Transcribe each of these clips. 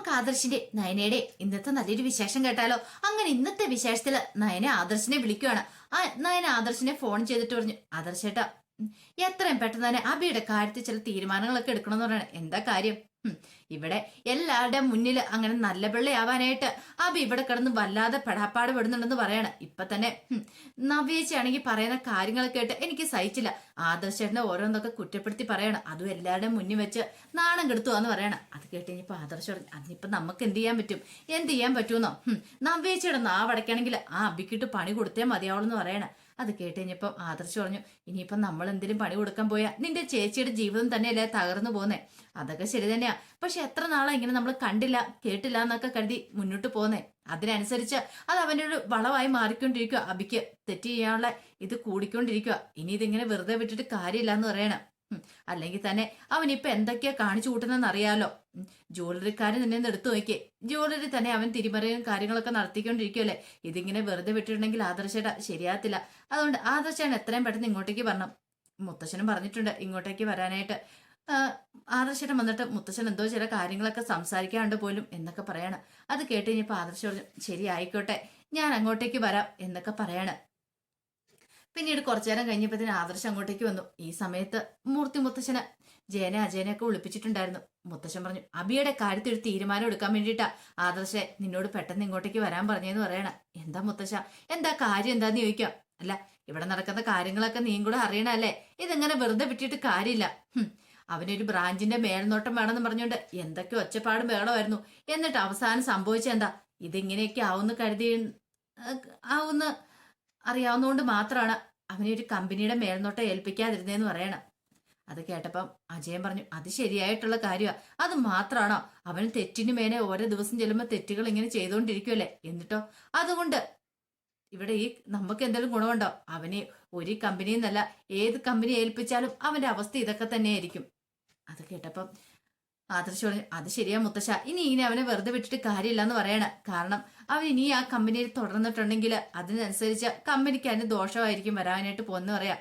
നമുക്ക് ആദർശിന്റെ നയനയുടെ ഇന്നത്തെ നല്ലൊരു വിശേഷം കേട്ടാലോ? അങ്ങനെ ഇന്നത്തെ വിശേഷത്തിൽ നയന ആദർശിനെ വിളിക്കുവാണ്. ആ നയന ആദർശിനെ ഫോൺ ചെയ്തിട്ട് പറഞ്ഞു ആദർശേട്ടാ എത്രയും പെട്ടെന്ന് തന്നെ അബിയുടെ കാര്യത്തിൽ ചില തീരുമാനങ്ങളൊക്കെ എടുക്കണമെന്ന് പറയണം. എന്താ കാര്യം? ഇവിടെ എല്ലാവരുടെയും മുന്നിൽ അങ്ങനെ നല്ല പിള്ളയാവാനായിട്ട് അബി ഇവിടെ കിടന്ന് വല്ലാതെ പെടാപ്പാട് പെടുന്നുണ്ടെന്ന് പറയാണ്. ഇപ്പൊ തന്നെ നവ്യേച്ചയാണെങ്കിൽ പറയുന്ന കാര്യങ്ങൾ കേട്ട് എനിക്ക് സഹിച്ചില്ല. ആദർശേട്ടനെ ഓരോന്നൊക്കെ കുറ്റപ്പെടുത്തി പറയണം. അതും എല്ലാവരുടെയും മുന്നിൽ വെച്ച് നാണം കെടുത്തു എന്ന് പറയണം. അത് കേട്ട് ഇനിയിപ്പോ ആദർശ പറഞ്ഞു അതിനിപ്പോ നമുക്ക് എന്ത് ചെയ്യാൻ പറ്റും? എന്ത് ചെയ്യാൻ പറ്റുമെന്നോ നവ്യേച്ചയുടെ നാവടയ്ക്കാണെങ്കിൽ ആ അബിക്കിട്ട് പണി കൊടുത്തേ മതിയാവുള്ളൂ എന്ന് പറയണം. അത് കേട്ട് കഴിഞ്ഞപ്പം ആദർശ് പറഞ്ഞു ഇനിയിപ്പം നമ്മൾ എന്തെങ്കിലും പണി കൊടുക്കാൻ പോയാൽ നിന്റെ ചേച്ചിയുടെ ജീവിതം തന്നെയല്ലേ തകർന്നു പോന്നേ അതൊക്കെ ശരി തന്നെയാ. പക്ഷെ എത്ര നാളെ ഇങ്ങനെ നമ്മൾ കണ്ടില്ല കേട്ടില്ല എന്നൊക്കെ കരുതി മുന്നോട്ട് പോന്നേ അതിനനുസരിച്ച് അത് അവന്റെ ഒരു വളമായി മാറിക്കൊണ്ടിരിക്കുക അബിക്ക് തെറ്റ് ചെയ്യാനുള്ള ഇത് കൂടിക്കൊണ്ടിരിക്കുക ഇനി ഇതിങ്ങനെ വെറുതെ വിട്ടിട്ട് കാര്യമില്ല എന്ന് പറയണം. അല്ലെങ്കിൽ തന്നെ അവൻ ഇപ്പൊ എന്തൊക്കെയാ കാണിച്ചു കൂട്ടുന്നതെന്ന് അറിയാലോ. ജ്വല്ലറിക്കാരൻ ഒന്ന് എടുത്തു നോക്കിയേ. ജ്വല്ലറി തന്നെ അവൻ തിരിമറിയും കാര്യങ്ങളൊക്കെ നടത്തിക്കൊണ്ടിരിക്കുമല്ലേ ഇതിങ്ങനെ വെറുതെ വിട്ടിട്ടുണ്ടെങ്കിൽ ആദർശേട്ട ശരിയാത്തില്ല അതുകൊണ്ട് ആദർശൻ എത്രയും പെട്ടെന്ന് ഇങ്ങോട്ടേക്ക് വരണം. മുത്തശ്ശനും പറഞ്ഞിട്ടുണ്ട് ഇങ്ങോട്ടേക്ക് വരാനായിട്ട്. ആദർശേട്ടൻ വന്നിട്ട് മുത്തശ്ശൻ എന്തോ ചില കാര്യങ്ങളൊക്കെ സംസാരിക്കാണ്ട് പോലും എന്നൊക്കെ പറയാണ്. അത് കേട്ട് കഴിഞ്ഞപ്പോൾ ആദർശ പറഞ്ഞു ശരി ആയിക്കോട്ടെ. ഞാൻ അങ്ങോട്ടേക്ക് വരാം എന്നൊക്കെ പറയാണ്. പിന്നീട് കുറച്ചു നേരം കഴിഞ്ഞപ്പോഴത്തേന് ആദർശം അങ്ങോട്ടേക്ക് വന്നു. ഈ സമയത്ത് മൂർത്തി മുത്തശ്ശന് ജയനെ അജയനെയൊക്കെ വിളിപ്പിച്ചിട്ടുണ്ടായിരുന്നു. മുത്തശ്ശൻ പറഞ്ഞു അബിയുടെ കാര്യത്തിൽ ഒരു തീരുമാനം എടുക്കാൻ വേണ്ടിയിട്ടാ ആദർശെ നിന്നോട് പെട്ടെന്ന് ഇങ്ങോട്ടേക്ക് വരാൻ പറഞ്ഞെന്ന് പറയണ. എന്താ മുത്തശ്ശ? എന്താ കാര്യം? എന്താന്ന് ചോദിക്കാം? അല്ല ഇവിടെ നടക്കുന്ന കാര്യങ്ങളൊക്കെ നീയും കൂടെ അറിയണല്ലേ ഇതെങ്ങനെ വെറുതെ വിട്ടിട്ട് കാര്യമില്ല. അവനൊരു ബ്രാഞ്ചിന്റെ മേൽനോട്ടം വേണമെന്ന് പറഞ്ഞുകൊണ്ട് എന്തൊക്കെ ഒച്ചപ്പാടും വേണമായിരുന്നു എന്നിട്ട് അവസാനം സംഭവിച്ചെന്താ ഇതിങ്ങനെയൊക്കെ ആവുന്ന കരുതി ഏഹ്, ആവുന്ന അറിയാവുന്നതുകൊണ്ട് മാത്രമാണ് അവനെ ഒരു കമ്പനിയുടെ മേൽനോട്ടം ഏൽപ്പിക്കാതിരുന്നതെന്ന് പറയണം. അത് കേട്ടപ്പം അജയൻ പറഞ്ഞു അത് ശരിയായിട്ടുള്ള കാര്യമാണ് അത് മാത്രമാണോ അവന് തെറ്റിനു മേനെ ഓരോ ദിവസം ചെല്ലുമ്പോൾ തെറ്റുകൾ ഇങ്ങനെ ചെയ്തുകൊണ്ടിരിക്കുമല്ലേ എന്നിട്ടോ? അതുകൊണ്ട് ഇവിടെ ഈ നമുക്ക് എന്തെങ്കിലും ഗുണമുണ്ടോ? അവനെ ഒരു കമ്പനിയിൽ നിന്നല്ല ഏത് കമ്പനി ഏൽപ്പിച്ചാലും അവന്റെ അവസ്ഥ ഇതൊക്കെ തന്നെയായിരിക്കും. അത് കേട്ടപ്പം ആദർശ് പറഞ്ഞു അത് ശരിയാ മുത്തശ്ശ. ഇനി ഇനി അവനെ വെറുതെ വിട്ടിട്ട് കാര്യമില്ല എന്ന് പറയണ കാരണം അവൻ ഇനി ആ കമ്പനിയിൽ തുടർന്നിട്ടുണ്ടെങ്കിൽ അതിനനുസരിച്ച് കമ്പനിക്ക് അതിന് ദോഷമായിരിക്കും വരാനായിട്ട് പോകുന്ന പറയാം.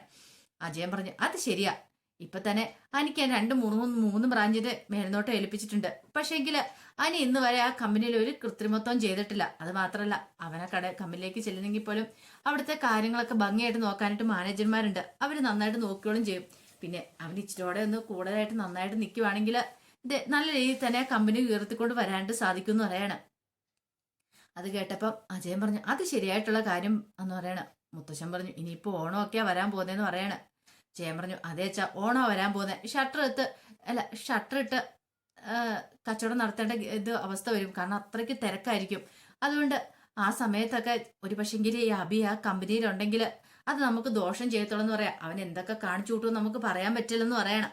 അജയൻ പറഞ്ഞു അത് ശരിയാ. ഇപ്പൊ തന്നെ അനിക്ക് രണ്ട് മൂന്ന് മൂന്ന് ബ്രാഞ്ചിന്റെ മേൽനോട്ടം ഏൽപ്പിച്ചിട്ടുണ്ട്. പക്ഷേങ്കിൽ അനി ഇന്ന് വരെ ആ കമ്പനിയിൽ ഒരു കൃത്രിമത്വം ചെയ്തിട്ടില്ല. അത് മാത്രമല്ല അവനെ കട കമ്പനിയിലേക്ക് ചെല്ലുന്നെങ്കിൽ പോലും അവിടുത്തെ കാര്യങ്ങളൊക്കെ ഭംഗിയായിട്ട് നോക്കാനായിട്ട് മാനേജർമാരുണ്ട്. അവർ നന്നായിട്ട് നോക്കുകയും ചെയ്യും. പിന്നെ അവൻ ഇച്ചിരിയോടെ ഒന്ന് കൂടുതലായിട്ട് നന്നായിട്ട് നിൽക്കുവാണെങ്കിൽ നല്ല രീതിയിൽ തന്നെ കമ്പനി ഉയർത്തിക്കൊണ്ട് വരാനായിട്ട് സാധിക്കും എന്ന് പറയാണ്. അത് കേട്ടപ്പം അജയൻ പറഞ്ഞു അത് ശരിയായിട്ടുള്ള കാര്യം എന്ന് പറയണ. മുത്തശ്ശൻ പറഞ്ഞു ഇനിയിപ്പോൾ ഓണമൊക്കെയാ വരാൻ പോകുന്നതെന്ന് പറയാണ്. ജയൻ പറഞ്ഞു അതേ അച്ഛാ ഓണോ വരാൻ പോകുന്നത് ഷട്ടർ ഇട്ട് അല്ല ഷട്ടർ ഇട്ട് കച്ചവടം നടത്തേണ്ട ഇത് അവസ്ഥ വരും. കാരണം അത്രയ്ക്ക് തിരക്കായിരിക്കും. അതുകൊണ്ട് ആ സമയത്തൊക്കെ ഒരു പക്ഷെങ്കിൽ ഈ അബി ആ കമ്പനിയിലുണ്ടെങ്കിൽ അത് നമുക്ക് ദോഷം ചെയ്യത്തുള്ളൂ എന്ന് പറയാം. അവൻ എന്തൊക്കെ കാണിച്ചു കൂട്ടുമെന്ന് നമുക്ക് പറയാൻ പറ്റില്ലെന്ന് പറയണം.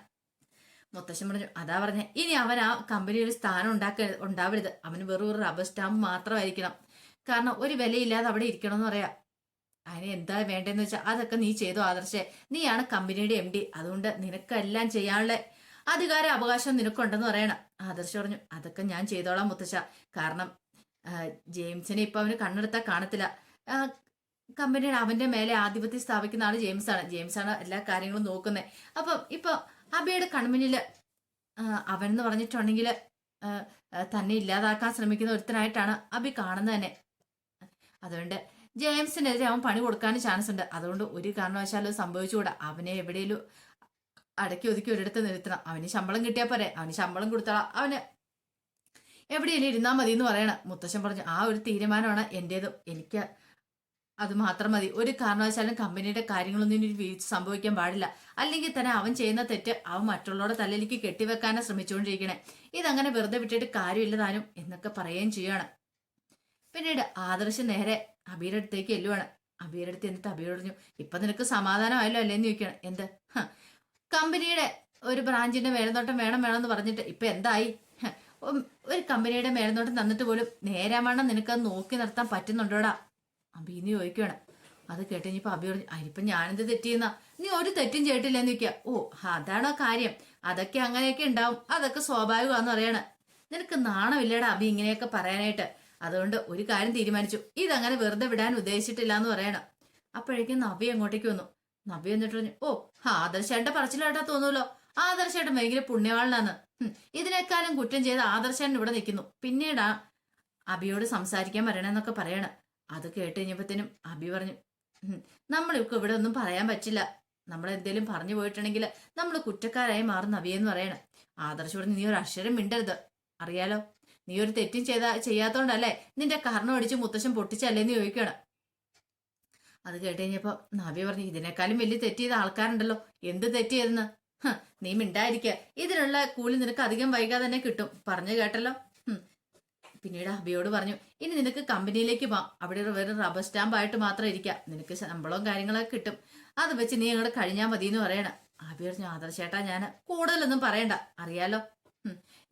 മുത്തശ്ശൻ പറഞ്ഞു അതാ പറഞ്ഞ ഇനി അവൻ ആ കമ്പനി ഒരു സ്ഥാനം ഉണ്ടാക്ക ഉണ്ടാവരുത്. അവന് വെറും ഒരു റബ്ബർ സ്റ്റാമ്പ് മാത്രമായിരിക്കണം. കാരണം ഒരു വിലയില്ലാതെ അവിടെ ഇരിക്കണം എന്ന് പറയാം. അതിന് എന്താ വേണ്ടതെന്ന് വെച്ചാൽ അതൊക്കെ നീ ചെയ്തു ആദർശേ. നീയാണ് കമ്പനിയുടെ എം ഡി അതുകൊണ്ട് നിനക്കെല്ലാം ചെയ്യാനുള്ള. അധികാര അവകാശം നിനക്കുണ്ടെന്ന് പറയണം. ആദർശ പറഞ്ഞു അതൊക്കെ ഞാൻ ചെയ്തോളാം മുത്തശ്ശ. കാരണം ജെയിംസിനെ ഇപ്പൊ അവന് കണ്ണെടുത്താൽ കാണത്തില്ല. കമ്പനിയുടെ അവന്റെ മേലെ ആധിപത്യം സ്ഥാപിക്കുന്ന ആൾ ജെയിംസ് ആണ് ജെയിംസ് ആണ് എല്ലാ കാര്യങ്ങളും നോക്കുന്നത് അപ്പം ഇപ്പൊ അബിയുടെ കൺമുന്നിൽ എന്ന് പറഞ്ഞിട്ടുണ്ടെങ്കിൽ തന്നെ ഇല്ലാതാക്കാൻ ശ്രമിക്കുന്ന ഒരുത്തനായിട്ടാണ് അബി കാണുന്നത് തന്നെ. അതുകൊണ്ട് ജെയിംസിനെതിരെ അവൻ പണി കൊടുക്കാനും ചാൻസ് ഉണ്ട്. അതുകൊണ്ട് ഒരു കാരണവശാലും സംഭവിച്ചുകൂടാ. അവനെ എവിടെയെങ്കിലും അടക്കി ഒതുക്കി ഒരിടത്ത് നിർത്തണം. അവന് ശമ്പളം കിട്ടിയാൽ പോരെ. അവന് ശമ്പളം കൊടുത്താൽ അവന് എവിടെയെങ്കിലും ഇരുന്നാൽ മതി എന്ന് പറയണം. മുത്തശ്ശൻ പറഞ്ഞു ആ ഒരു തീരുമാനമാണ് എന്റേതും എനിക്ക് അത് മാത്രം മതി. ഒരു കാരണവശാലും കമ്പനിയുടെ കാര്യങ്ങളൊന്നും ഇനി വീഴ്ച സംഭവിക്കാൻ പാടില്ല. അല്ലെങ്കിൽ തന്നെ അവൻ ചെയ്യുന്ന തെറ്റ് അവൻ മറ്റുള്ളവരുടെ തലയിലേക്ക് കെട്ടിവെക്കാനാണ് ശ്രമിച്ചുകൊണ്ടിരിക്കണേ. ഇതങ്ങനെ വെറുതെ വിട്ടിട്ട് കാര്യമില്ല താനും എന്നൊക്കെ പറയുകയും ചെയ്യാണ് പിന്നീട് ആദർശ് നേരെ അബീരുടെ അടുത്തേക്ക് എല്ലുവാണ് അബീരുടെ അടുത്ത് എന്നിട്ട് അബീർ പറഞ്ഞു ഇപ്പൊ നിനക്ക് സമാധാനമായല്ലോ അല്ലേന്ന് ചോദിക്കണം എന്ത്? കമ്പനിയുടെ ഒരു ബ്രാഞ്ചിന്റെ മേൽനോട്ടം വേണം വേണം എന്ന് പറഞ്ഞിട്ട് ഇപ്പൊ എന്തായി? ഒരു കമ്പനിയുടെ മേൽനോട്ടം തന്നിട്ട് പോലും നേരാമണ്ണം നിനക്കത് നോക്കി നിർത്താൻ പറ്റുന്നുണ്ടോടാ? അബിന്ന് ചോദിക്കണം അത് കേട്ട് അബി പറഞ്ഞു അതിനിപ്പോ ഞാനെന്ത് തെറ്റിയെന്നാ നീ ഒരു തെറ്റും ചെയ്തിട്ടില്ലെന്ന് ചോദിക്കുക ഓ അതാണോ കാര്യം? അതൊക്കെ അങ്ങനെയൊക്കെ ഉണ്ടാവും. അതൊക്കെ സ്വാഭാവികമാണെന്ന് പറയണ. നിനക്ക് നാണമില്ലേടാ അബി ഇങ്ങനെയൊക്കെ പറയാനായിട്ട്. അതുകൊണ്ട് ഒരു കാര്യം തീരുമാനിച്ചു. ഇതങ്ങനെ വെറുതെ വിടാൻ ഉദ്ദേശിച്ചിട്ടില്ല എന്ന് പറയണം. അപ്പോഴേക്കും നബി അങ്ങോട്ടേക്ക് വന്നു. നബി എന്നിട്ട് പറഞ്ഞു ഓ ആദർശേണ്ട പറച്ചിലായിട്ടാ തോന്നുമല്ലോ ആദർശേട്ടൻ ഭയങ്കര പുണ്യവാളനാണ് ഹും, ഇതിനേക്കാളും കുറ്റം ചെയ്ത ആദർശേട്ടൻ ഇവിടെ നിൽക്കുന്നു. പിന്നീടാ അബിയോട് സംസാരിക്കാൻ വരണമെന്നൊക്കെ പറയണം. അത് കേട്ട് കഴിഞ്ഞപ്പോഴത്തേനും അബി പറഞ്ഞു നമ്മളിപ്പോ ഇവിടെ ഒന്നും പറയാൻ പറ്റില്ല. നമ്മൾ എന്തേലും പറഞ്ഞു പോയിട്ടുണ്ടെങ്കിൽ നമ്മൾ കുറ്റക്കാരായി മാറുന്ന അബിയെന്ന് പറയണം. ആദർശോട് നീ ഒരു അക്ഷരം മിണ്ടരുത്. അറിയാലോ? നീ ഒരു തെറ്റും ചെയ്താ ചെയ്യാത്തോണ്ടല്ലേ നിന്റെ കർണം അടിച്ച് മുത്തശ്ശൻ പൊട്ടിച്ചല്ലേന്ന് ചോദിക്കണം. അത് കേട്ട് കഴിഞ്ഞപ്പോ നബി പറഞ്ഞു ഇതിനേക്കാളും വലിയ തെറ്റ് ചെയ്ത ആൾക്കാരുണ്ടല്ലോ. എന്ത് തെറ്റ് ചെയ്തെന്ന്? നീ മിണ്ടായിരിക്ക ഇതിനുള്ള കൂലി നിനക്ക് അധികം വൈകാതെ തന്നെ കിട്ടും. പറഞ്ഞു കേട്ടല്ലോ. പിന്നീട് അബിയോട് പറഞ്ഞു ഇനി നിനക്ക് കമ്പനിയിലേക്ക് പോവാം. അവിടെ വെറും റബ്ബർ സ്റ്റാമ്പ് ആയിട്ട് മാത്രം ഇരിക്കാം. നിനക്ക് ശമ്പളവും കാര്യങ്ങളൊക്കെ കിട്ടും. അത് വെച്ച് നീ അങ്ങോട്ട് കഴിഞ്ഞാൽ മതി എന്ന് പറയണം. അബി പറഞ്ഞു ആദർശേട്ടാ ഞാൻ കൂടുതലൊന്നും പറയണ്ട. അറിയാലോ?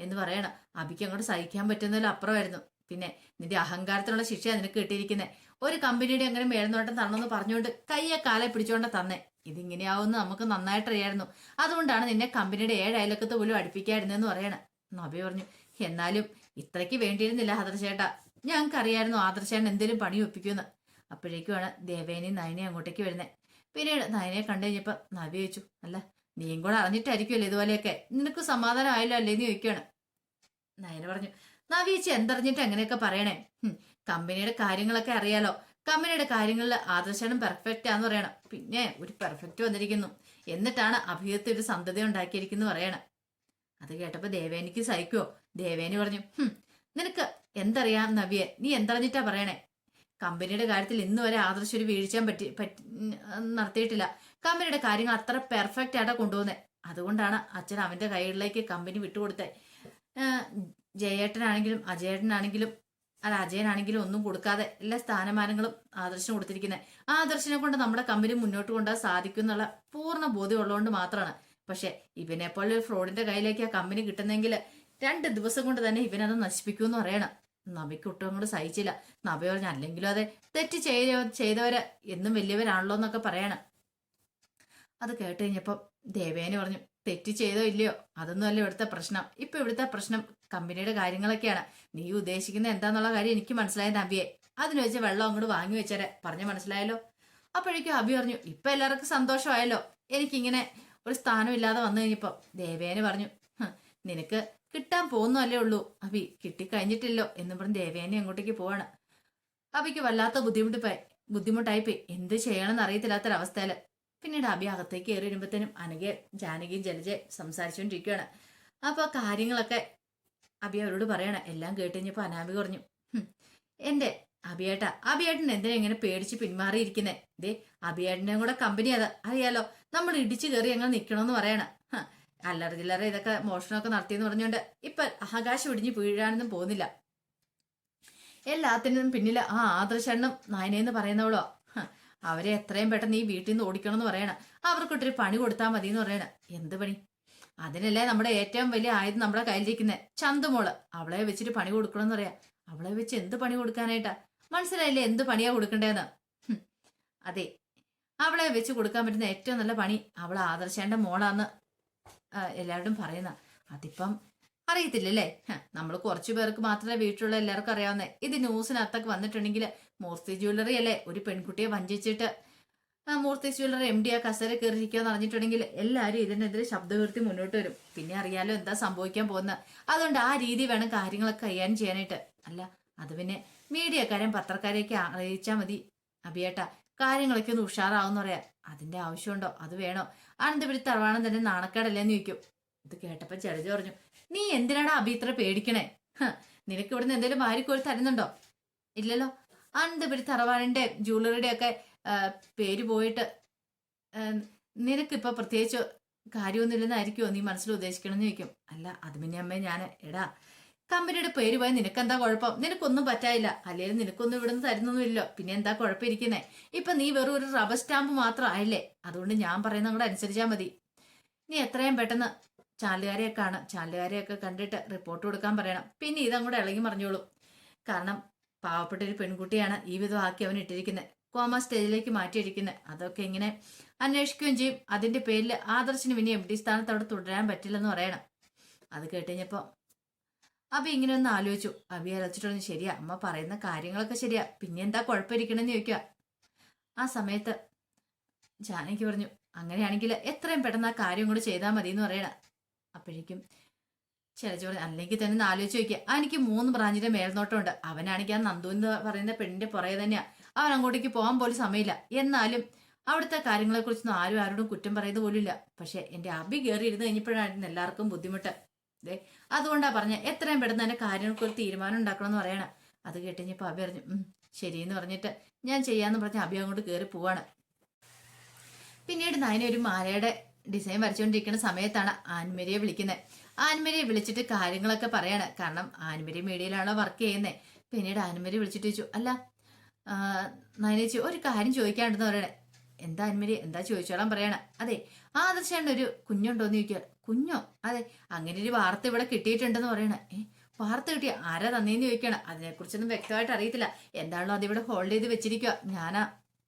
എന്ന് പറയണം. അബിക്ക് അങ്ങോട്ട് സഹിക്കാൻ പറ്റുന്നതിലും അപ്പുറമായിരുന്നു. പിന്നെ നിന്റെ അഹങ്കാരത്തിനുള്ള ശിക്ഷയാണ് നിനക്ക് കിട്ടിയിരിക്കുന്നത് ഒരു കമ്പനിയുടെ അങ്ങനെ മേൽനോട്ടം തരണമെന്ന് പറഞ്ഞുകൊണ്ട് കയ്യെ കാലെ പിടിച്ചോണ്ട തന്നെ. ഇതിങ്ങനെയാവുമെന്ന് നമുക്ക് നന്നായിട്ട് അറിയായിരുന്നു അതുകൊണ്ടാണ് നിന്നെ കമ്പനിയുടെ ഏഴ് അയലക്കത്ത് പോലും അടുപ്പിക്കായിരുന്നെന്ന് പറയണം. നബി പറഞ്ഞു എന്നാലും ഇത്രയ്ക്ക് വേണ്ടിയിരുന്നില്ല ആദർശേട്ടാ. ഞങ്ങൾക്ക് അറിയായിരുന്നു ആദർശേട്ടൻ എന്തെങ്കിലും പണി ഒപ്പിക്കുമെന്ന്. അപ്പോഴേക്കുമാണ് ദേവേനി നയനയും അങ്ങോട്ടേക്ക് വരുന്നത് പിന്നീട് നയനയെ കണ്ടു കഴിഞ്ഞപ്പോൾ നവി ചോദിച്ചു അല്ല നീയും കൂടെ അറിഞ്ഞിട്ടായിരിക്കുമല്ലോ ഇതുപോലെയൊക്കെ? നിനക്ക് സമാധാനം ആയല്ലോ അല്ലേന്ന് ചോദിക്കുകയാണ്. നയന പറഞ്ഞു നവി ചേച്ചി എന്തറിഞ്ഞിട്ട് അങ്ങനെയൊക്കെ പറയണേ? കമ്പനിയുടെ കാര്യങ്ങളൊക്കെ അറിയാലോ. കമ്പനിയുടെ കാര്യങ്ങളിൽ ആദർശനം പെർഫെക്റ്റ് ആന്ന് പറയണം. പിന്നെ ഒരു പെർഫെക്റ്റ് വന്നിരിക്കുന്നു. എന്നിട്ടാണ് അഭിയത്തിൽ ഒരു സന്തതി ഉണ്ടാക്കിയിരിക്കുന്നു പറയണം. അത് കേട്ടപ്പോൾ ദേവേനിക്ക് സഹിക്കുവോ? ദേവേനി പറഞ്ഞു "ഹും, നിനക്ക് എന്തറിയാം നവ്യെ? നീ എന്തറിഞ്ഞിട്ടാ പറയണേ? കമ്പനിയുടെ കാര്യത്തിൽ ഇന്ന് വരെ ആദർശ ഒരു വീഴ്ച പറ്റി പറ്റി നടത്തിയിട്ടില്ല. കമ്പനിയുടെ കാര്യങ്ങൾ അത്ര പെർഫെക്റ്റ് ആയിട്ടാ കൊണ്ടുപോകുന്നത് അതുകൊണ്ടാണ് അച്ഛൻ അവന്റെ കൈകളിലേക്ക് കമ്പനി വിട്ടുകൊടുത്തത് ജയേട്ടനാണെങ്കിലും അജയേട്ടനാണെങ്കിലും അല്ല അജയനാണെങ്കിലും ഒന്നും കൊടുക്കാതെ എല്ലാ സ്ഥാനമാനങ്ങളും ആദർശം കൊടുത്തിരിക്കുന്നത് ആ ആദർശനെ കൊണ്ട് നമ്മുടെ കമ്പനി മുന്നോട്ട് കൊണ്ടുപോകാൻ സാധിക്കും എന്നുള്ള പൂർണ ബോധ്യമുള്ളതുകൊണ്ട് മാത്രമാണ്. പക്ഷെ ഇവനെപ്പോലെ ഒരു ഫ്രോഡിന്റെ കയ്യിലേക്ക് ആ കമ്പനി കിട്ടുന്നെങ്കിൽ രണ്ട് ദിവസം കൊണ്ട് തന്നെ ഇവനത് നശിപ്പിക്കുമെന്ന് പറയണം. നബിക്ക് ഒട്ടും അങ്ങോട്ട് സഹിച്ചില്ല. നബി പറഞ്ഞു അല്ലെങ്കിലും അതെ തെറ്റ് ചെയ്ത ചെയ്തവര് എന്നും വലിയവരാണല്ലോ എന്നൊക്കെ പറയണം. അത് കേട്ട് കഴിഞ്ഞപ്പോൾ ദേവേനെ പറഞ്ഞു തെറ്റ് ചെയ്തോ ഇല്ലയോ? അതൊന്നും അല്ല ഇവിടുത്തെ പ്രശ്നം. ഇപ്പൊ ഇവിടുത്തെ പ്രശ്നം കമ്പനിയുടെ കാര്യങ്ങളൊക്കെയാണ്. നീ ഉദ്ദേശിക്കുന്ന എന്താന്നുള്ള കാര്യം എനിക്ക് മനസ്സിലായ നബിയെ അതിന് വെച്ച് വെള്ളം അങ്ങോട്ട് വാങ്ങി വെച്ചേരെ. പറഞ്ഞു മനസ്സിലായല്ലോ? അപ്പോഴേക്കും അബി പറഞ്ഞു ഇപ്പൊ എല്ലാവർക്കും സന്തോഷമായല്ലോ. എനിക്കിങ്ങനെ ഒരു സ്ഥാനം ഇല്ലാതെ വന്നു കഴിഞ്ഞപ്പോ. ദേവേനെ പറഞ്ഞു നിനക്ക് കിട്ടാൻ പോകുന്നല്ലേ ഉള്ളൂ. അഭി കിട്ടിക്കഴിഞ്ഞിട്ടില്ലോ എന്ന് പറഞ്ഞ് ദേവേനെ അങ്ങോട്ടേക്ക് പോവാണ്. അഭിക്ക് വല്ലാത്ത ബുദ്ധിമുട്ട് പോയി ബുദ്ധിമുട്ടായിപ്പോയി. എന്ത് ചെയ്യണമെന്ന് അറിയത്തില്ലാത്തൊരവസ്ഥയിൽ. പിന്നീട് അഭി അകത്തേക്ക് കയറി വരുമ്പോഴത്തേനും അനകെ ജാനകിയും ജലജ സംസാരിച്ചുകൊണ്ടിരിക്കുകയാണ് അപ്പൊ കാര്യങ്ങളൊക്കെ അബി അവരോട് പറയണം. എല്ലാം കേട്ട് കഴിഞ്ഞപ്പോ അനാബി പറഞ്ഞു "ഹും, എന്റെ അബിയേട്ട അബിയേട്ടൻ എന്തിനാ ഇങ്ങനെ പേടിച്ച് പിന്മാറിയിരിക്കുന്നേ? ദേ അബിയേട്ടന്റെ കൂടെ കമ്പനി അതാ. അറിയാലോ നമ്മൾ ഇടിച്ചു കയറി അങ്ങനെ നിൽക്കണമെന്ന് പറയണം. അല്ലറ ചില്ലറ ഇതൊക്കെ മോഷണമൊക്കെ നടത്തിയെന്ന് പറഞ്ഞുകൊണ്ട് ഇപ്പൊ ആകാശം ഇടിഞ്ഞ് വീഴാനൊന്നും പോകുന്നില്ല. എല്ലാത്തിനും പിന്നിൽ ആ ആദർശണ്ണം നായനെന്ന് പറയുന്നവളോ. അവരെ എത്രയും പെട്ടെന്ന് ഈ വീട്ടിൽ നിന്ന് ഓടിക്കണം എന്ന് പറയണം. അവർക്കൊട്ടൊരു പണി കൊടുത്താൽ മതി എന്ന് പറയണം. എന്ത് പണി? അതിനല്ലേ നമ്മുടെ ഏറ്റവും വലിയ ആയുധം നമ്മുടെ കയ്യിലിരിക്കുന്നത് ചന്തുമോൾ അവളെ വെച്ചിട്ട് പണി കൊടുക്കണം എന്ന് പറയാം. അവളെ വെച്ച് എന്ത് പണി കൊടുക്കാനായിട്ടാ? മനസ്സിലായില്ലേ എന്ത് പണിയാ കൊടുക്കണ്ടേന്ന് അതെ. അവളെ വെച്ച് കൊടുക്കാൻ പറ്റുന്ന ഏറ്റവും നല്ല പണി അവളെ ആദർശേണ്ട മോളാന്ന് ആ, എല്ലാവരും പറയുന്ന അതിപ്പം അറിയത്തില്ലല്ലേ? നമ്മൾ കുറച്ചു പേർക്ക് മാത്രമേ വീട്ടിലുള്ള എല്ലാവർക്കും അറിയാവുന്നേ. ഇത് ന്യൂസിനകത്തൊക്കെ വന്നിട്ടുണ്ടെങ്കിൽ മൂർത്തി ജ്വല്ലറി അല്ലേ? ഒരു പെൺകുട്ടിയെ വഞ്ചിച്ചിട്ട് മൂർത്തി ജ്വല്ലറി എം ഡി ആ കസേര കയറിയിരിക്കുകയെന്ന് അറിഞ്ഞിട്ടുണ്ടെങ്കിൽ എല്ലാവരും ഇതിനെതിരെ ശബ്ദവീർത്തി മുന്നോട്ട് വരും. പിന്നെ അറിയാലോ എന്താ സംഭവിക്കാൻ പോകുന്നത്. അതുകൊണ്ട് ആ രീതി വേണം കാര്യങ്ങളൊക്കെ കൈകാര്യം ചെയ്യാനായിട്ട്. അല്ല അത് പിന്നെ മീഡിയക്കാരെയും പത്രക്കാരെയൊക്കെ അറിയിച്ചാൽ മതി. അഭിയേട്ട കാര്യങ്ങളൊക്കെ ഒന്ന് ഉഷാറാവുന്ന പറയാ. അതിന്റെ ആവശ്യമുണ്ടോ? അത് വേണോ? അനന്തപുരി തറവാണം തന്നെ നാണക്കേടല്ലേന്ന് ചോദിക്കും. ഇത് കേട്ടപ്പോ ജലജ പറഞ്ഞു നീ എന്തിനാണ് അബി ഇത്ര പേടിക്കണേ? നിനക്ക് ഇവിടുന്ന് എന്തെങ്കിലും വാരിക്കോൽ തരുന്നുണ്ടോ? ഇല്ലല്ലോ. അനന്തപുരി തറവാടിന്റെ ജ്വല്ലറിയുടെ ഒക്കെ പേര് പോയിട്ട് നിനക്കിപ്പോ പ്രത്യേകിച്ച് കാര്യമൊന്നുമില്ലെന്നായിരിക്കുമോ നീ മനസ്സിൽ ഉദ്ദേശിക്കണമെന്ന് ചോദിക്കും. അല്ല അത് പിന്നെ അമ്മേ ഞാൻ എടാ കമ്പനിയുടെ പേര് പോയി നിനക്കെന്താ കുഴപ്പം? നിനക്കൊന്നും പറ്റായില്ല. അല്ലെങ്കിൽ നിനക്കൊന്നും ഇവിടുന്ന് തരുന്നൊന്നുമില്ലോ. പിന്നെ എന്താ കുഴപ്പമിരിക്കുന്നേ? ഇപ്പൊ നീ വെറും ഒരു റബ്ബർ സ്റ്റാമ്പ് മാത്രം ആയില്ലേ? അതുകൊണ്ട് ഞാൻ പറയുന്ന കൂടെ അനുസരിച്ചാൽ മതി. നീ എത്രയും പെട്ടെന്ന് ചാലുകാരെയൊക്കെ ആണ് ചാലുകാരെയൊക്കെ കണ്ടിട്ട് റിപ്പോർട്ട് കൊടുക്കാൻ പറയണം. പിന്നെ ഇതങ്ങോട്ട് ഇളകി മറിഞ്ഞോളൂ. കാരണം പാവപ്പെട്ട ഒരു പെൺകുട്ടിയാണ് ഈ വിധം ആക്കി അവൻ ഇട്ടിരിക്കുന്നത് കോമ സ്റ്റേജിലേക്ക് മാറ്റിയിരിക്കുന്നത് അതൊക്കെ ഇങ്ങനെ അന്വേഷിക്കുകയും ചെയ്യും. അതിന്റെ പേരിൽ ആദർശിന് പിന്നെ എം ഡി സ്ഥാനത്ത് അവിടെ തുടരാൻ പറ്റില്ലെന്ന് പറയണം. അത് കേട്ടുകഴിഞ്ഞപ്പോ അബി ഇങ്ങനെ ഒന്ന് ആലോചിച്ചു. അബി ആലോചിച്ചിട്ടൊന്ന് ശരിയാ. അമ്മ പറയുന്ന കാര്യങ്ങളൊക്കെ ശരിയാ. പിന്നെ എന്താ കുഴപ്പമിരിക്കണെന്ന് ചോദിക്കുക ആ സമയത്ത് ജാനകി പറഞ്ഞു അങ്ങനെയാണെങ്കിൽ എത്രയും പെട്ടെന്ന് ആ കാര്യം കൂടെ ചെയ്താൽ മതി എന്ന് പറയണ. അപ്പോഴേക്കും ചിലച്ചു പറഞ്ഞു അല്ലെങ്കിൽ തന്നെ ഒന്ന് ആലോചിച്ച് നോക്കിയ. എനിക്ക് മൂന്ന് ബ്രാഞ്ചിന്റെ മേൽനോട്ടമുണ്ട്. അവനാണെങ്കിൽ ആ നന്ദു എന്ന് പറയുന്ന പെണ്ണിന്റെ പുറകെ തന്നെയാ. അവൻ അങ്ങോട്ടേക്ക് പോകാൻ പോലും സമയമില്ല. എന്നാലും അവിടുത്തെ കാര്യങ്ങളെക്കുറിച്ചൊന്നും ആരും ആരോടും കുറ്റം പറയുന്നത് പോലുമില്ല. പക്ഷെ എന്റെ അഭി കയറി ഇരുന്ന് കഴിഞ്ഞപ്പോഴായിരുന്നു എല്ലാവർക്കും ബുദ്ധിമുട്ട്. ദേ അതുകൊണ്ടാ പറഞ്ഞ എത്രയും പെട്ടെന്ന് തന്നെ കാര്യങ്ങൾക്ക് ഒരു തീരുമാനം ഉണ്ടാക്കണമെന്ന് പറയണം. അത് കേട്ടുകഴിഞ്ഞപ്പോൾ അഭി പറഞ്ഞു ഉം ശരിയെന്ന് പറഞ്ഞിട്ട് ഞാൻ ചെയ്യാന്ന് പറഞ്ഞ് അഭി അങ്ങോട്ട് കയറി പോവാണ്. പിന്നീട് നയന ഒരു മാലയുടെ ഡിസൈൻ വരച്ചുകൊണ്ടിരിക്കുന്ന സമയത്താണ് ആൻമരിയെ വിളിക്കുന്നത് ആൻമരിയെ വിളിച്ചിട്ട് കാര്യങ്ങളൊക്കെ പറയാണ്. കാരണം ആൻമരി മീഡിയയിലാണോ വർക്ക് ചെയ്യുന്നത് പിന്നീട് ആൻമരി വിളിച്ചിട്ട് ചോദിച്ചു അല്ല നയനേച്ചി ഒരു കാര്യം ചോദിക്കാണ്ടെന്ന് പറയണേ. എന്താ ആൻമരി? എന്താ ചോദിച്ചോളാൻ പറയണ? അതെ ആദർശേണ്ട ഒരു കുഞ്ഞുണ്ടോന്ന് ചോദിക്കുക കുഞ്ഞോ? അതെ അങ്ങനെ ഒരു വാർത്ത ഇവിടെ കിട്ടിയിട്ടുണ്ടെന്ന് പറയണ. ഏ വാർത്ത കിട്ടിയ ആരാ തന്നേന്ന് ചോദിക്കണം. അതിനെക്കുറിച്ചൊന്നും വ്യക്തമായിട്ട് അറിയത്തില്ല. എന്താണല്ലോ അതിവിടെ ഹോൾഡ് ചെയ്ത് വെച്ചിരിക്കുക ഞാനാ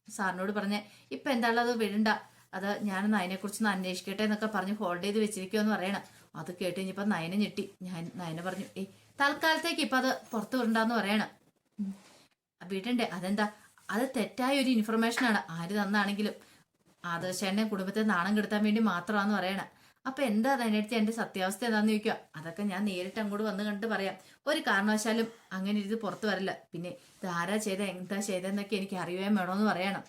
സാറിനോട് പറഞ്ഞേ ഇപ്പൊ എന്താണല്ലോ അത് വിടണ്ട. അത് ഞാനൊന്ന് അതിനെക്കുറിച്ചൊന്ന് അന്വേഷിക്കട്ടെ എന്നൊക്കെ പറഞ്ഞ് ഹോൾഡ് ചെയ്ത് വെച്ചിരിക്കുക എന്ന് പറയണം. അത് കേട്ട് കഴിഞ്ഞപ്പോ നയന ഞെട്ടി. ഞാൻ നയന പറഞ്ഞു ഏയ് തൽക്കാലത്തേക്ക് ഇപ്പൊ അത് പുറത്തു വിടണ്ടെന്ന് പറയണം. വിടണ്ടേ? അതെന്താ? അത് തെറ്റായ ഒരു ഇൻഫർമേഷൻ ആണ്. ആര് തന്നാണെങ്കിലും ആദർശേനെ കുടുംബത്തെ നാണം കെടുത്താൻ വേണ്ടി മാത്രമാണെന്ന് പറയണം. അപ്പൊ എന്താ അതിനടുത്ത് എന്റെ സത്യാവസ്ഥ എന്താന്ന് ചോദിക്കുക? അതൊക്കെ ഞാൻ നേരിട്ട് അങ്ങോട്ട് വന്ന് കണ്ടിട്ട് പറയാം. ഒരു കാരണവശാലും അങ്ങനെ ഇത് പുറത്തു വരില്ല. പിന്നെ ഇത് ആരാ ചെയ്ത എന്താ ചെയ്തെന്നൊക്കെ എനിക്ക് അറിയുകയും വേണമെന്ന് പറയണം.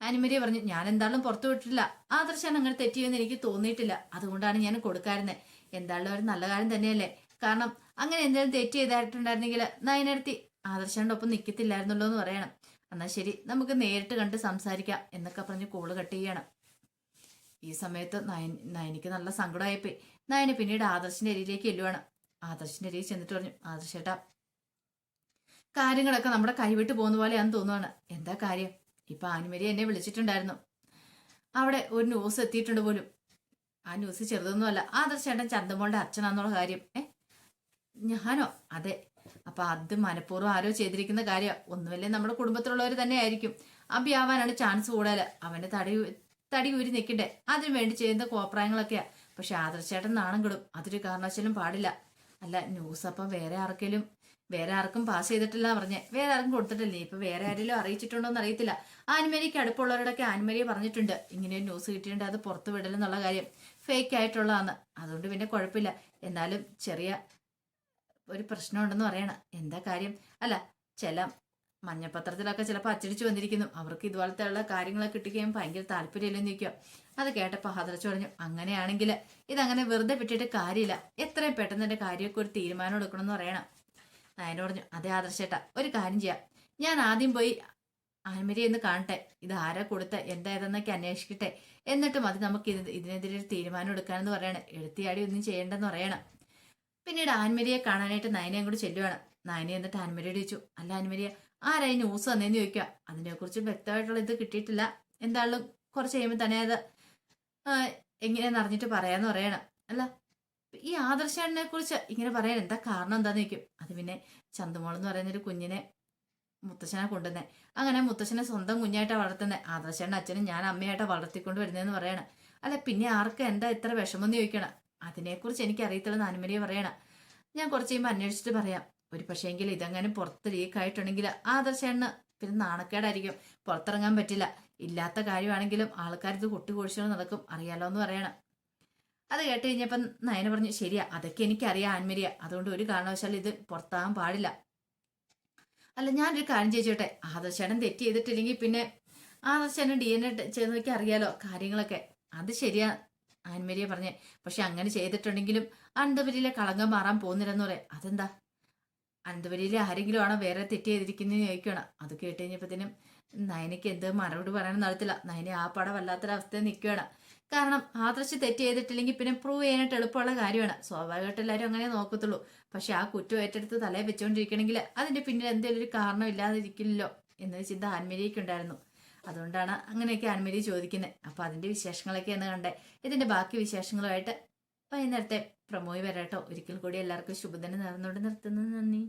ആനിമരിയ പറഞ്ഞു ഞാൻ എന്തായാലും പുറത്തു വിട്ടിട്ടില്ല. ആദർശാൻ അങ്ങനെ തെറ്റിയെന്ന് എനിക്ക് തോന്നിയിട്ടില്ല. അതുകൊണ്ടാണ് ഞാൻ കൊടുക്കാറുന്നത് എന്തായാലും ഒരു നല്ല കാര്യം തന്നെയല്ലേ? കാരണം അങ്ങനെ എന്തെങ്കിലും തെറ്റ് ചെയ്തായിട്ടുണ്ടായിരുന്നെങ്കിൽ നയനടുത്തി ആദർശാന്റെ ഒപ്പം നിൽക്കത്തില്ലായിരുന്നല്ലോ എന്ന് പറയണം. എന്നാൽ ശരി നമുക്ക് നേരിട്ട് കണ്ട് സംസാരിക്കാം എന്നൊക്കെ പറഞ്ഞ് കോൾ കട്ട് ചെയ്യണം. ഈ സമയത്ത് നയൻ നയനിക്ക് നല്ല സങ്കടമായിപ്പോയി. നയന് പിന്നീട് ആദർശിന്റെ അരിയിലേക്ക് എല്ലുവാണ് ആദർശിന്റെ അരിയിൽ ചെന്നിട്ട് പറഞ്ഞു ആദർശേട്ടാ കാര്യങ്ങളൊക്കെ നമ്മുടെ കൈവിട്ട് പോകുന്ന പോലെയാണെന്ന് തോന്നുവാണ്. എന്താ കാര്യം? ഇപ്പൊ ആനിമരി എന്നെ വിളിച്ചിട്ടുണ്ടായിരുന്നു. അവിടെ ഒരു ന്യൂസ് എത്തിയിട്ടുണ്ട് പോലും. ആ ന്യൂസ് ചെറുതൊന്നുമല്ല ആദർശേട്ടൻ ചന്തമോളുടെ അച്ഛനാന്നുള്ള കാര്യം. ഏ? ഞാനോ? അതെ. അപ്പൊ അത് മനഃപൂർവം ആരോ ചെയ്തിരിക്കുന്ന കാര്യം. ഒന്നുമല്ലേ നമ്മുടെ കുടുംബത്തിലുള്ളവർ തന്നെ ആയിരിക്കും അഭിയാവാനാണ് ചാൻസ് കൂടുതൽ അവന്റെ തടി തടി ഊരി നിൽക്കണ്ടേ? അതിനു വേണ്ടി ചെയ്യുന്ന കോപ്രായങ്ങളൊക്കെയാ. പക്ഷെ ആദർശേട്ടൻ നാണം കിടും. അതൊരു കാരണവശാലും പാടില്ല. അല്ല ന്യൂസ് അപ്പം വേറെ ആർക്കെങ്കിലും വേറെ ആർക്കും പാസ് ചെയ്തിട്ടില്ല പറഞ്ഞേ വേറെ ആർക്കും കൊടുത്തിട്ടില്ലേ? ഇപ്പൊ വേറെ ആരെങ്കിലും അറിയിച്ചിട്ടുണ്ടോ എന്ന് അറിയത്തില്ല. ആനിമരിക്ക് അടുപ്പുള്ളവരോടൊക്കെ ആനിമരിയെ പറഞ്ഞിട്ടുണ്ട്. ഇങ്ങനെ ന്യൂസ് കിട്ടിയിട്ടുണ്ട് അത് പുറത്ത് വിടലെന്നുള്ള കാര്യം. ഫേക്ക് ആയിട്ടുള്ളതാണ് അതുകൊണ്ട് പിന്നെ കുഴപ്പമില്ല. എന്നാലും ചെറിയ ഒരു പ്രശ്നമുണ്ടെന്ന് പറയണം. എന്താ കാര്യം? അല്ല ചില മഞ്ഞപ്പത്രത്തിലൊക്കെ ചിലപ്പോൾ അച്ചടിച്ചു വന്നിരിക്കുന്നു. അവർക്ക് ഇതുപോലത്തെ ഉള്ള കാര്യങ്ങളൊക്കെ കിട്ടുകയും ഭയങ്കര താല്പര്യമില്ലെന്ന് നിൽക്കുക അത് കേട്ടപ്പോൾ ഹാദർച്ചു പറഞ്ഞു അങ്ങനെയാണെങ്കിൽ ഇതങ്ങനെ വെറുതെ വിട്ടിട്ട് കാര്യമില്ല. എത്രയും പെട്ടെന്ന് എന്റെ കാര്യമൊക്കെ ഒരു തീരുമാനം എടുക്കണമെന്ന് പറയണം. നായന പറഞ്ഞു അതെ ആദർശേട്ടാ ഒരു കാര്യം ചെയ്യാം. ഞാൻ ആദ്യം പോയി ആൻമരി ഒന്ന് കാണട്ടെ. ഇത് ആരാ കൊടുത്ത എന്താ ഇതെന്നൊക്കെ അന്വേഷിക്കട്ടെ. എന്നിട്ടും അത് നമുക്ക് ഇത് ഇതിനെതിരെ ഒരു തീരുമാനം എടുക്കാനെന്ന് പറയണം. എടുത്തിയാടി ഒന്നും ചെയ്യേണ്ടെന്ന് പറയണം. പിന്നീട് ആൻമരിയെ കാണാനായിട്ട് നയനെ കൂടി ചെല്ലുവാണ്. നയനെ എന്നിട്ട് ആൻമരിയോട് ചോദിച്ചു അല്ല ആൻമരിയ ആരായി ന്യൂസ് വന്നേന്ന് ചോദിക്കുക. അതിനെക്കുറിച്ച് വ്യക്തമായിട്ടുള്ള ഇത് കിട്ടിയിട്ടില്ല. എന്തായാലും കുറച്ച് കഴിയുമ്പോൾ തന്നെ അത് എങ്ങനെയാന്ന് അറിഞ്ഞിട്ട് പറയാന്ന് പറയണം. അല്ല ഈ ആദർശനെ കുറിച്ച് ഇങ്ങനെ പറയാൻ എന്താ കാരണം എന്താന്ന് ചോദിക്കും. അത് പിന്നെ ചന്തുമോൾ എന്ന് പറയുന്ന ഒരു കുഞ്ഞിനെ മുത്തശ്ശനെ കൊണ്ടുവന്നേ. അങ്ങനെ മുത്തശ്ശനെ സ്വന്തം കുഞ്ഞായിട്ടാണ് വളർത്തുന്നത് ആദർശന്റെ അച്ഛനും ഞാൻ അമ്മയായിട്ടാ വളർത്തിക്കൊണ്ട് വരുന്നതെന്ന് പറയണം. അല്ല പിന്നെ ആർക്ക് എന്താ ഇത്ര വിഷമം എന്ന് ചോദിക്കണം. അതിനെക്കുറിച്ച് എനിക്ക് അറിയത്തില്ലെന്ന് അനുമരിയെ പറയണം. ഞാൻ കുറച്ച് കഴിയുമ്പോൾ അന്വേഷിച്ചിട്ട് പറയാം. ഒരു പക്ഷേങ്കിൽ ഇതങ്ങനെ പുറത്ത് ലീക്ക് ആയിട്ടുണ്ടെങ്കിൽ ആദർശേണ്ണ പിന്നെ നാണക്കേടായിരിക്കും. പുറത്തിറങ്ങാൻ പറ്റില്ല. ഇല്ലാത്ത കാര്യമാണെങ്കിലും ആൾക്കാർ ഇത് കൊട്ടി നടക്കും. അറിയാലോ എന്ന് പറയണം. അത് കേട്ട് കഴിഞ്ഞപ്പം നയന പറഞ്ഞു ശരിയാ അതൊക്കെ എനിക്കറിയാം ആൻമരിയ. അതുകൊണ്ട് ഒരു കാരണവശാലും ഇത് പുറത്താകാൻ പാടില്ല. അല്ല ഞാനൊരു കാര്യം ചോദിച്ചോട്ടെ. ആദർശനം തെറ്റ് ചെയ്തിട്ടില്ലെങ്കിൽ പിന്നെ ആദർശനം ഡി എൻ എ ചെയ്തതൊക്കെ അറിയാലോ കാര്യങ്ങളൊക്കെ. അത് ശരിയാ ആൻമരിയ പറഞ്ഞേ. പക്ഷെ അങ്ങനെ ചെയ്തിട്ടുണ്ടെങ്കിലും അണ്ടപരിയിലെ കളങ്കം മാറാൻ പോകുന്നില്ലെന്ന് പറയാം. അതെന്താ? അനന്തപുരിയിലെ ആരെങ്കിലും ആണോ വേറെ തെറ്റ് ചെയ്തിരിക്കുന്നതെന്ന് ചോദിക്കണം അത് കേട്ട് കഴിഞ്ഞപ്പോഴത്തേനും നയനയ്ക്ക് എന്ത് മറുപടി പറയാനും നടത്തില്ല നയനെ ആ പടം വല്ലാത്തൊരവസ്ഥയിൽ നിൽക്കുകയാണ്. കാരണം ആദർശ് തെറ്റ് ചെയ്തിട്ടില്ലെങ്കിൽ പിന്നെ പ്രൂവ് ചെയ്യാനായിട്ട് എളുപ്പമുള്ള കാര്യമാണ്. സ്വാഭാവികമായിട്ട് എല്ലാവരും അങ്ങനെ നോക്കത്തുള്ളൂ. പക്ഷെ ആ കുറ്റം ഏറ്റെടുത്ത് തലയെ വെച്ചുകൊണ്ടിരിക്കണമെങ്കിൽ അതിന്റെ പിന്നിൽ എന്തെങ്കിലും ഒരു കാരണം ഇല്ലാതിരിക്കില്ലല്ലോ എന്നൊരു ചിന്ത ആൻമരിക്കുണ്ടായിരുന്നു അതുകൊണ്ടാണ് അങ്ങനെയൊക്കെ ആൻമേരി ചോദിക്കുന്നത്. അപ്പോൾ അതിന്റെ എന്ന് കണ്ടേ ഇതിന്റെ ബാക്കി വിശേഷങ്ങളുമായിട്ട് വൈകുന്നേരത്തെ പ്രമോയി വരാട്ടോ ഒരിക്കൽ കൂടി എല്ലാവർക്കും ശുഭദിനം നേർന്നുകൊണ്ട് നിർത്തുന്നത് നന്ദി.